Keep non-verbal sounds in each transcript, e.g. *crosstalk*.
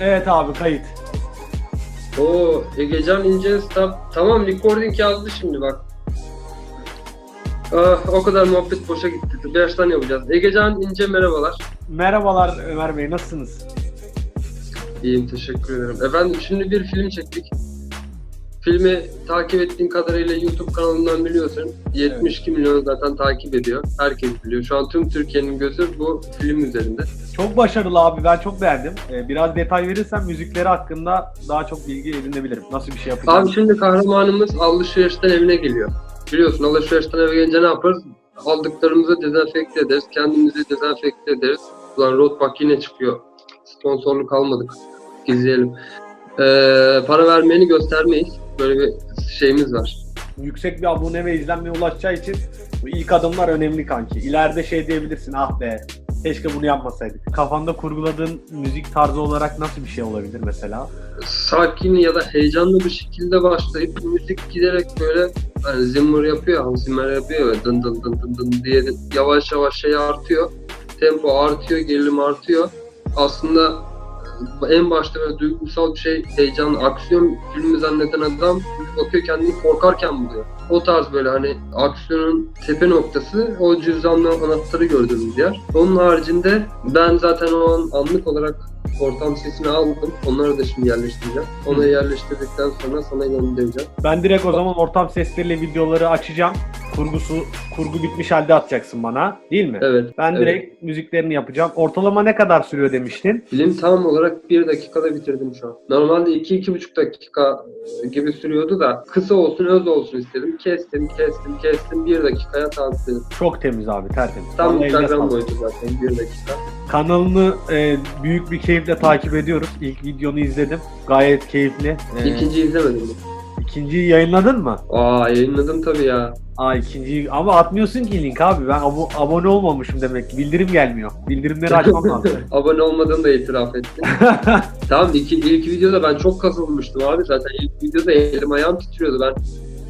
Evet abi kayıt. Oo Egecan İnce Stab. Tamam recording yazdı şimdi bak. Ah, o kadar muhabbet boşa gitti. Baştan yapacağız. Egecan İnce merhabalar. Merhabalar Ömer Bey nasılsınız? İyiyim teşekkür ederim. Efendim şimdi bir film çektik. Filmi takip ettiğin kadarıyla YouTube kanalından biliyorsun. 72 milyon zaten takip ediyor. Herkes biliyor. Şu an tüm Türkiye'nin gözü bu film üzerinde. Çok başarılı abi ben çok beğendim. Ee, biraz detay verirsen müzikleri hakkında daha çok bilgi edinebilirim. Nasıl bir şey yapacağım? Abi şimdi kahramanımız alışverişten evine geliyor. Biliyorsun alışverişten eve gelince ne yaparız? Aldıklarımızı dezenfekte ederiz, kendimizi dezenfekte ederiz. Ulan Roadblock yine çıkıyor. Sponsorluk almadık. Gizleyelim. Ee, para vermeyeni göstermeyiz. Böyle bir şeyimiz var. Yüksek bir abone ve izlenmeye ulaşacağı için bu ilk adımlar önemli kanki. İleride şey diyebilirsin ah be keşke bunu yapmasaydık. Kafanda kurguladığın müzik tarzı olarak nasıl bir şey olabilir mesela? Sakin ya da heyecanlı bir şekilde başlayıp müzik giderek böyle hani Zimmer yapıyor, Hans Zimmer yapıyor ya dın dın dın dın dın diye yavaş yavaş şey artıyor. Tempo artıyor, gerilim artıyor. Aslında en başta böyle duygusal bir şey, heyecan, aksiyon filmi zanneden adam bakıyor kendini korkarken buluyor. O tarz böyle hani aksiyonun tepe noktası o cüzdanlı anahtarı gördüğümüz yer. Onun haricinde ben zaten o an anlık olarak ortam sesini aldım. Onları da şimdi yerleştireceğim. Onu yerleştirdikten sonra sana göndereceğim. Ben direkt o zaman ortam sesleriyle videoları açacağım. Kurgusu, kurgu bitmiş halde atacaksın bana değil mi? Evet. Ben evet. direkt müziklerini yapacağım. Ortalama ne kadar sürüyor demiştin? Film tam olarak bir dakikada bitirdim şu an. Normalde 2-2,5 dakika gibi sürüyordu da kısa olsun öz olsun istedim. Kestim, kestim, kestim. Bir dakikaya tamamladım. Çok temiz abi tertemiz. Tam Vallahi Instagram boyutu zaten bir dakika. Kanalını e, büyük bir keyifle takip ediyoruz. İlk videonu izledim. Gayet keyifli. E, İkinciyi izlemedim ikinciyi yayınladın mı? Aa yayınladım tabii ya. Aa ikinciyi ama atmıyorsun ki link abi. Ben abo- abone olmamışım demek ki. Bildirim gelmiyor. Bildirimleri açmam *laughs* lazım. Abone olmadığını da itiraf ettim. *laughs* tamam iki, ilk videoda ben çok kasılmıştım abi zaten. ilk videoda elim ayağım titriyordu. Ben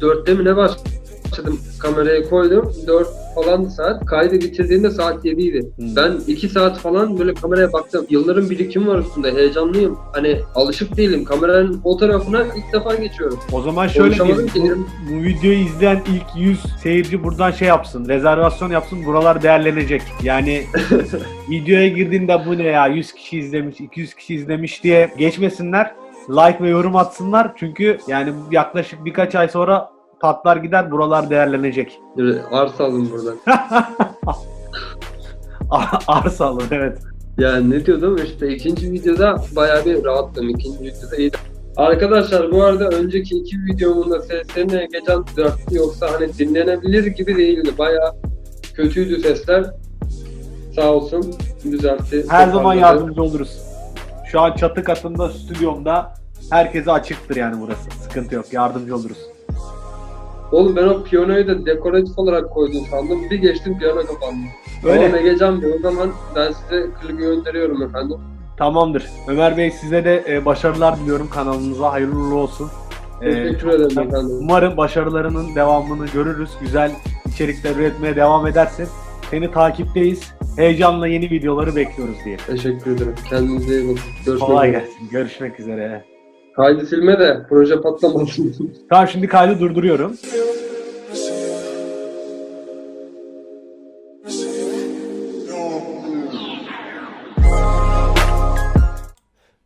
dörtte mi ne başladım kameraya koydum. Dört falan saat. Kaydı bitirdiğimde saat 7 idi. Hmm. Ben 2 saat falan böyle kameraya baktım. Yılların birikimi var üstünde. Heyecanlıyım. Hani alışık değilim. Kameranın o tarafına ilk defa geçiyorum. O zaman şöyle diyelim. ki, Bu, bu videoyu izleyen ilk 100 seyirci buradan şey yapsın. Rezervasyon yapsın. Buralar değerlenecek. Yani *laughs* videoya girdiğinde bu ne ya 100 kişi izlemiş, 200 kişi izlemiş diye geçmesinler. Like ve yorum atsınlar. Çünkü yani yaklaşık birkaç ay sonra patlar gider buralar değerlenecek. Böyle arsa aldım buradan. *laughs* Arsa alın evet. Yani ne diyordum işte ikinci videoda bayağı bir rahattım. İkinci videoda iyiydi. Arkadaşlar bu arada önceki iki videomun da seslerini geçen düzeltti yoksa hani dinlenebilir gibi değildi. Bayağı kötüydü sesler. Sağ olsun düzeltti. Her zaman yardımcı oluruz. Şu an çatı katında stüdyomda herkese açıktır yani burası. Sıkıntı yok. Yardımcı oluruz. Oğlum ben o piyanoyu da dekoratif olarak koydum sandım. Bir geçtim piyano kapandı. Öyle. Öyle. Egecan Bey o zaman ben size klibi gönderiyorum efendim. Tamamdır. Ömer Bey size de e, başarılar diliyorum kanalınıza. Hayırlı uğurlu olsun. E, Teşekkür çok- ederim efendim. Umarım başarılarının devamını görürüz. Güzel içerikler üretmeye devam edersin. Seni takipteyiz. Heyecanla yeni videoları bekliyoruz diye. Teşekkür ederim. Kendinize iyi bakın. Görüşmek Kolay üzere. gelsin. Görüşmek üzere. Kaydı silme de proje patlamasın. *laughs* Tamam şimdi kaydı durduruyorum.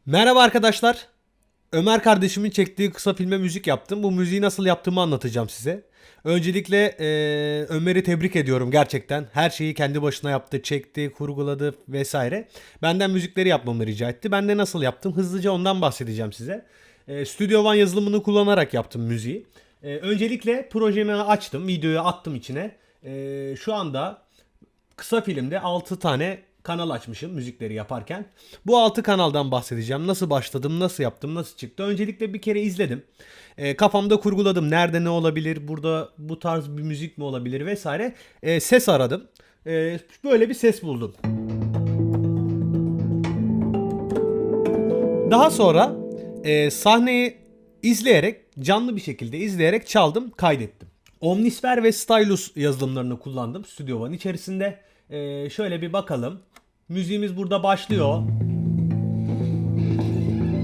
Merhaba arkadaşlar. Ömer kardeşimin çektiği kısa filme müzik yaptım. Bu müziği nasıl yaptığımı anlatacağım size. Öncelikle eee, Ömer'i tebrik ediyorum gerçekten. Her şeyi kendi başına yaptı, çekti, kurguladı vesaire. Benden müzikleri yapmamı rica etti. Ben de nasıl yaptım? Hızlıca ondan bahsedeceğim size. Eee Studio One yazılımını kullanarak yaptım müziği. Eee, öncelikle projemi açtım, videoyu attım içine. Eee, şu anda kısa filmde 6 tane kanal açmışım müzikleri yaparken. Bu 6 kanaldan bahsedeceğim. Nasıl başladım, nasıl yaptım, nasıl çıktı. Öncelikle bir kere izledim. Ee, kafamda kurguladım. Nerede ne olabilir, burada bu tarz bir müzik mi olabilir vesaire. Ee, ses aradım. Ee, böyle bir ses buldum. Daha sonra e, sahneyi izleyerek, canlı bir şekilde izleyerek çaldım, kaydettim. Omnisphere ve Stylus yazılımlarını kullandım Studio One içerisinde. Ee, şöyle bir bakalım. Müziğimiz burada başlıyor.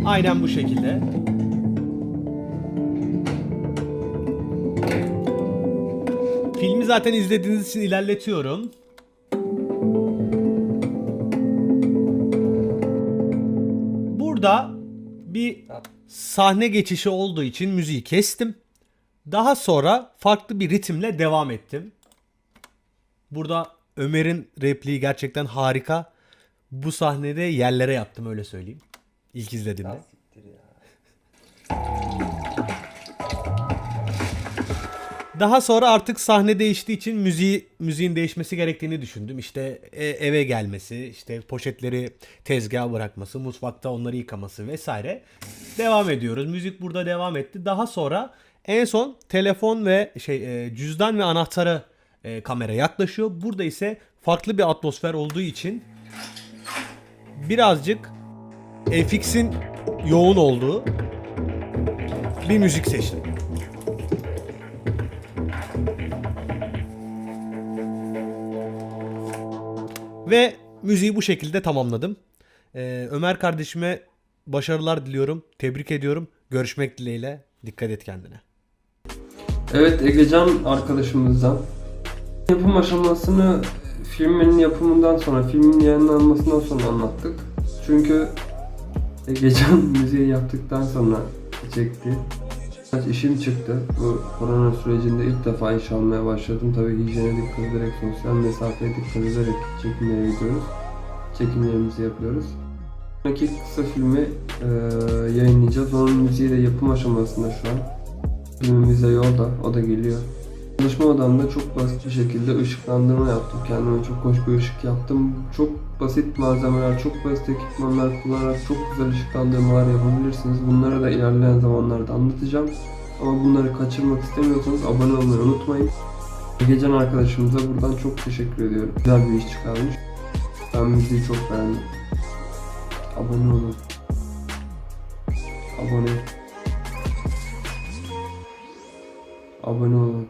Aynen bu şekilde. Filmi zaten izlediğiniz için ilerletiyorum. Burada bir sahne geçişi olduğu için müziği kestim. Daha sonra farklı bir ritimle devam ettim. Burada Ömer'in repliği gerçekten harika. Bu sahnede yerlere yaptım öyle söyleyeyim. İlk izlediğimde. Daha sonra artık sahne değiştiği için müziği müziğin değişmesi gerektiğini düşündüm. İşte e- eve gelmesi, işte poşetleri tezgaha bırakması, mutfakta onları yıkaması vesaire. Devam ediyoruz. Müzik burada devam etti. Daha sonra en son telefon ve şey e, cüzdan ve anahtarı e, kamera yaklaşıyor. Burada ise farklı bir atmosfer olduğu için birazcık FX'in yoğun olduğu bir müzik seçtim. Ve müziği bu şekilde tamamladım. Ee, Ömer kardeşime başarılar diliyorum. Tebrik ediyorum. Görüşmek dileğiyle. Dikkat et kendine. Evet Egecan arkadaşımızdan yapım aşamasını filmin yapımından sonra, filmin yayınlanmasından sonra anlattık. Çünkü Egecan *laughs* müziği yaptıktan sonra çekti. İşim çıktı. Bu korona sürecinde ilk defa iş almaya başladım. Tabii hijyene dikkat ederek, sosyal mesafeye dikkat ederek çekimlere gidiyoruz. Çekimlerimizi yapıyoruz. Sonraki kısa filmi eee, yayınlayacağız. Onun müziği de yapım aşamasında şu an. Filmimiz de yolda, o da geliyor. Çalışma odamda çok basit bir şekilde ışıklandırma yaptım. Kendime çok hoş bir ışık yaptım. Çok basit malzemeler, çok basit ekipmanlar kullanarak çok güzel ışıklandırmalar yapabilirsiniz. Bunları da ilerleyen zamanlarda anlatacağım. Ama bunları kaçırmak istemiyorsanız abone olmayı unutmayın. Geçen arkadaşımıza buradan çok teşekkür ediyorum. Güzel bir iş çıkarmış. Ben müziği çok beğendim. Abone olun. Abone. Abone olun.